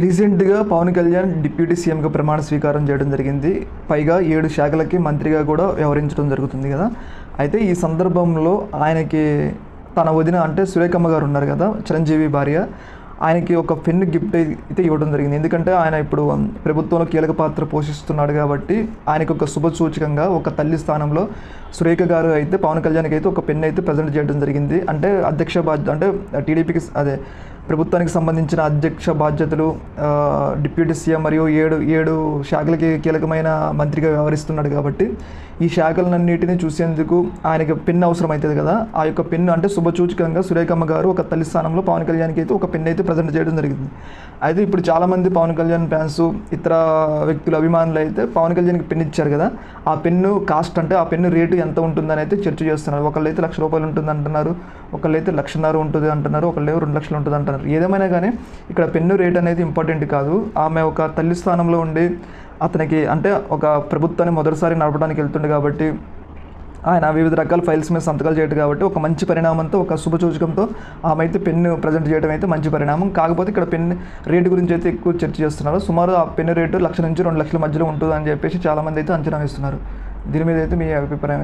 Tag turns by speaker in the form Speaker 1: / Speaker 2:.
Speaker 1: రీసెంట్గా పవన్ కళ్యాణ్ డిప్యూటీ సీఎంగా ప్రమాణ స్వీకారం చేయడం జరిగింది. పైగా ఏడు శాఖలకి మంత్రిగా కూడా వ్యవహరించడం జరుగుతుంది కదా. అయితే ఈ సందర్భంలో ఆయనకి తన వదిన అంటే సురేఖమ్మ గారు ఉన్నారు కదా చిరంజీవి భార్య. ఆయనకి ఒక పెన్ను గిఫ్ట్ అయితే ఇవ్వడం జరిగింది. ఎందుకంటే ఆయన ఇప్పుడు ప్రభుత్వంలో కీలక పాత్ర పోషిస్తున్నాడు కాబట్టి ఆయనకు ఒక శుభ సూచకంగా ఒక తల్లి స్థానంలో సురేఖ గారు అయితే పవన్ కళ్యాణ్కి అయితే ఒక పెన్ను అయితే ప్రజెంట్ చేయడం జరిగింది. అంటే అధ్యక్ష బాధ్యత అంటే టీడీపీకి అదే ప్రభుత్వానికి సంబంధించిన అధ్యక్ష బాధ్యతలు డిప్యూటీ సీఎం మరియు ఏడు ఏడు శాఖలకి కీలకమైన మంత్రిగా వ్యవహరిస్తున్నాడు కాబట్టి ఈ శాఖలన్నింటినీ చూసేందుకు ఆయనకి పెన్ అవసరం అవుతుంది కదా. ఆ యొక్క పెన్ను అంటే శుభసూచకంగా సురేఖమ్మ గారు ఒక తల్లి స్థానంలో పవన్ కళ్యాణ్కి అయితే ఒక పెన్ అయితే ప్రజెంట్ చేయడం జరిగింది. అయితే ఇప్పుడు చాలామంది పవన్ కళ్యాణ్ ఫ్యాన్స్ ఇతర వ్యక్తుల అభిమానులు అయితే పవన్ కళ్యాణ్కి పిన్ ఇచ్చారు కదా. ఆ పెన్ను కాస్ట్ అంటే ఆ పెన్ను రేటు ఎంత ఉంటుందని అయితే చర్చ చేస్తున్నారు. ఒకళ్ళు అయితే లక్ష రూపాయలు ఉంటుంది అంటున్నారు ఒకళ్ళు అయితే లక్షన్నర ఉంటుంది అంటున్నారు ఒకళ్ళు రెండు లక్షలు ఉంటుంది అంటున్నారు ఏదేమైనా కానీ ఇక్కడ పెన్ను రేట్ అనేది ఇంపార్టెంట్ కాదు. ఆమె ఒక తల్లి స్థానంలో ఉండి అతనికి అంటే ఒక ప్రభుత్వాన్ని మొదటిసారి నడపడానికి వెళ్తుండే కాబట్టి ఆయన వివిధ రకాల ఫైల్స్ మీద సంతకాలు చేయడం కాబట్టి ఒక మంచి పరిణామంతో ఒక శుభసూచకంతో ఆమె అయితే పెన్ను ప్రజెంట్ చేయడం అయితే మంచి పరిణామం. కాకపోతే ఇక్కడ పెన్ రేటు గురించి అయితే ఎక్కువ చర్చ చేస్తున్నారు. సుమారు ఆ పెన్ను రేటు లక్ష నుంచి రెండు లక్షల మధ్యలో ఉంటుందని చెప్పేసి చాలామంది అయితే అంచనా వేస్తున్నారు. దీని మీద అయితే మీ అభిప్రాయం